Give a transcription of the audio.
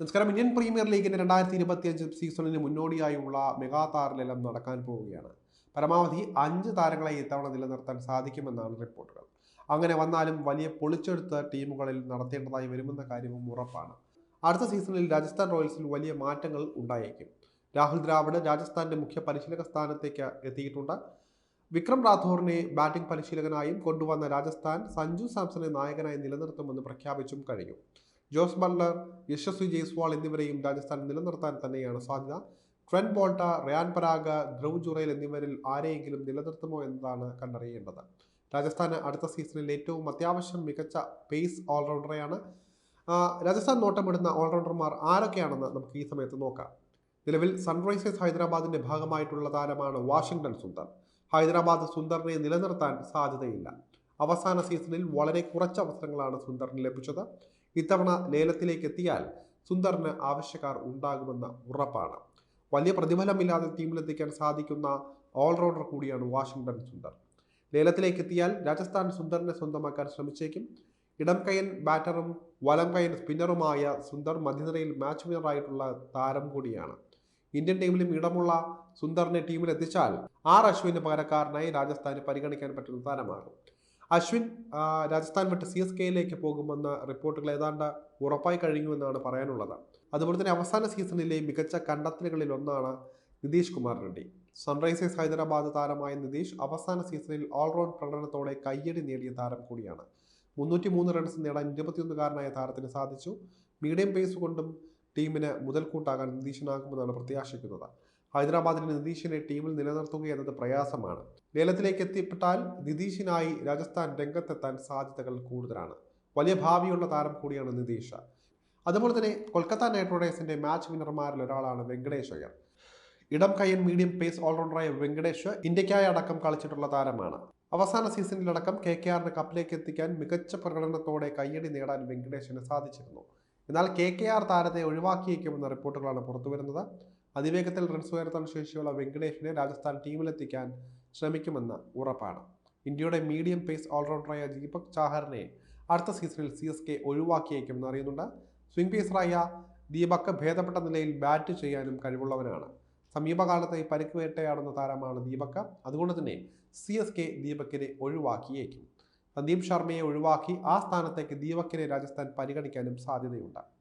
നമസ്കാരം. Indian premier ലീഗിന്റെ രണ്ടായിരത്തി ഇരുപത്തിയഞ്ച് സീസണിന് മുന്നോടിയായുള്ള മെഗാ താരലേലം നടക്കാൻ പോവുകയാണ്. പരമാവധി അഞ്ച് താരങ്ങളെ ഇത്തവണ നിലനിർത്താൻ സാധിക്കുമെന്നാണ് റിപ്പോർട്ടുകൾ. അങ്ങനെ വന്നാലും വലിയ പൊളിച്ചെടുത്ത ടീമുകളിൽ നടത്തേണ്ടതായി വരുമെന്ന കാര്യവും ഉറപ്പാണ്. അടുത്ത സീസണിൽ രാജസ്ഥാൻ റോയൽസിൽ വലിയ മാറ്റങ്ങൾ ഉണ്ടായേക്കും. രാഹുൽ ദ്രാവിഡ് രാജസ്ഥാന്റെ മുഖ്യ പരിശീലക സ്ഥാനത്തേക്ക് എത്തിയിട്ടുണ്ട്. വിക്രം റാഥോറിനെ ബാറ്റിംഗ് പരിശീലകനായും കൊണ്ടുവന്ന രാജസ്ഥാൻ സഞ്ജു സാംസണെ നായകനായി നിലനിർത്തുമെന്ന് പ്രഖ്യാപിച്ചും കഴിഞ്ഞു. ജോസ് ബട്ട്ലർ യശസ്വി ജയ്സ്വാൾ എന്നിവരെയും രാജസ്ഥാൻ നിലനിർത്താൻ തന്നെയാണ് സാധ്യത. ട്രെൻ ബോൾട്ട റയാൻ പരാഗ ധ്രുവ് ജുറേൽ എന്നിവരിൽ ആരെയെങ്കിലും നിലനിർത്തുമോ എന്നതാണ് കണ്ടറിയേണ്ടത്. രാജസ്ഥാന് അടുത്ത സീസണിൽ ഏറ്റവും അത്യാവശ്യം മികച്ച പേസ് ഓൾറൗണ്ടറെയാണ് രാജസ്ഥാൻ നോട്ടമിടുന്ന ഓൾറൗണ്ടർമാർ ആരൊക്കെയാണെന്ന് നമുക്ക് ഈ സമയത്ത് നോക്കാം. നിലവിൽ സൺറൈസേഴ്സ് ഹൈദരാബാദിന്റെ ഭാഗമായിട്ടുള്ള താരമാണ് വാഷിംഗ്ടൺ സുന്ദർ. ഹൈദരാബാദ് സുന്ദറിനെ നിലനിർത്താൻ സാധ്യതയില്ല. അവസാന സീസണിൽ വളരെ കുറച്ച് അവസരങ്ങളാണ് സുന്ദറിന് ലഭിച്ചത്. ഇത്തവണ ലേലത്തിലേക്ക് എത്തിയാൽ സുന്ദറിന് ആവശ്യക്കാർ ഉണ്ടാകുമെന്ന ഉറപ്പാണ്. വലിയ പ്രതിഫലമില്ലാതെ ടീമിലെത്തിക്കാൻ സാധിക്കുന്ന ഓൾറൗണ്ടർ കൂടിയാണ് വാഷിംഗ്ടൺ സുന്ദർ. ലേലത്തിലേക്ക് എത്തിയാൽ രാജസ്ഥാൻ സുന്ദറിനെ സ്വന്തമാക്കാൻ ശ്രമിച്ചേക്കും. ഇടം കയ്യൻ ബാറ്ററും വലം കയ്യൻ സ്പിന്നറുമായ സുന്ദർ മധ്യനിരയിൽ മാച്ച് വിന്നറായിട്ടുള്ള താരം കൂടിയാണ്. ഇന്ത്യൻ ടീമിലും ഇടമുള്ള സുന്ദറിനെ ടീമിൽ എത്തിച്ചാൽ ആർ അശ്വിന് പകരക്കാരനായി രാജസ്ഥാന് പരിഗണിക്കാൻ പറ്റുന്ന താരമാകും. അശ്വിൻ രാജസ്ഥാൻ വിട്ട് സി എസ് കെയിലേക്ക് പോകുമെന്ന റിപ്പോർട്ടുകൾ ഏതാണ്ട് ഉറപ്പായി കഴിഞ്ഞുവെന്നാണ് പറയാനുള്ളത്. അതുപോലെ തന്നെ അവസാന സീസണിലെ മികച്ച കണ്ടെത്തലുകളിൽ ഒന്നാണ് നിതീഷ് കുമാർ റെഡ്ഡി. സൺറൈസേഴ്സ് ഹൈദരാബാദ് താരമായ നിതീഷ് അവസാന സീസണിൽ ഓൾറൗണ്ട് പ്രകടനത്തോടെ കയ്യടി നേടിയ താരം കൂടിയാണ്. മുന്നൂറ്റി മൂന്ന് റൺസ് നേടാൻ ഇരുപത്തിയൊന്നുകാരനായ താരത്തിന് സാധിച്ചു. മീഡിയം പേസ് കൊണ്ടും ടീമിന് മുതൽക്കൂട്ടാകാൻ നിതീഷിനാകുമെന്നാണ് പ്രത്യാശിക്കുന്നത്. ഹൈദരാബാദിലെ നിതീഷിനെ ടീമിൽ നിലനിർത്തുക എന്നത് പ്രയാസമാണ്. ലേലത്തിലേക്ക് എത്തിപ്പെട്ടാൽ നിതീഷിനായി രാജസ്ഥാൻ രംഗത്തെത്താൻ സാധ്യതകൾ കൂടുതലാണ്. വലിയ ഭാവിയുള്ള താരം കൂടിയാണ് നിതീഷ്. അതുപോലെ തന്നെ കൊൽക്കത്ത നൈറ്റ് റൈഡേഴ്സിന്റെ മാച്ച് വിന്നർമാരിൽ ഒരാളാണ് വെങ്കടേഷ് അയ്യർ. ഇടം കയ്യൻ മീഡിയം പേസ് ഓൾറൗണ്ടറായ വെങ്കടേഷ് ഇന്ത്യക്കായി അടക്കം കളിച്ചിട്ടുള്ള താരമാണ്. അവസാന സീസണിലടക്കം കെ കെ ആറിന് കപ്പിലേക്ക് എത്തിക്കാൻ മികച്ച പ്രകടനത്തോടെ കയ്യടി നേടാൻ വെങ്കടേഷിന് സാധിച്ചിരുന്നു. എന്നാൽ കെ കെ ആർ താരത്തെ ഒഴിവാക്കിയേക്കുമെന്ന റിപ്പോർട്ടുകളാണ് പുറത്തുവരുന്നത്. അതിവേഗത്തിൽ റൺസ് ഉയർത്താൻ ശേഷിയുള്ള വെങ്കടേഷിനെ രാജസ്ഥാൻ ടീമിലെത്തിക്കാൻ ശ്രമിക്കുമെന്ന് ഉറപ്പാണ്. ഇന്ത്യയുടെ മീഡിയം പേസ് ഓൾറൗണ്ടറായ ദീപക് ചാഹറിനെ അടുത്ത സീസണിൽ സി എസ് കെ ഒഴിവാക്കിയേക്കുമെന്ന് അറിയുന്നുണ്ട്. സ്വിംഗ് പേസറായ ദീപക് ഭേദപ്പെട്ട നിലയിൽ ബാറ്റ് ചെയ്യാനും കഴിവുള്ളവനാണ്. സമീപകാലത്തെ ഈ പരിക്ക് വേട്ടയാടുന്ന താരമാണ് ദീപക്. അതുകൊണ്ട് തന്നെ സി എസ് കെ ദീപക്കിനെ ഒഴിവാക്കിയേക്കും. സന്ദീപ് ശർമ്മയെ ഒഴിവാക്കി ആ സ്ഥാനത്തേക്ക് ദീപക്കിനെ രാജസ്ഥാൻ പരിഗണിക്കാനും സാധ്യതയുണ്ട്.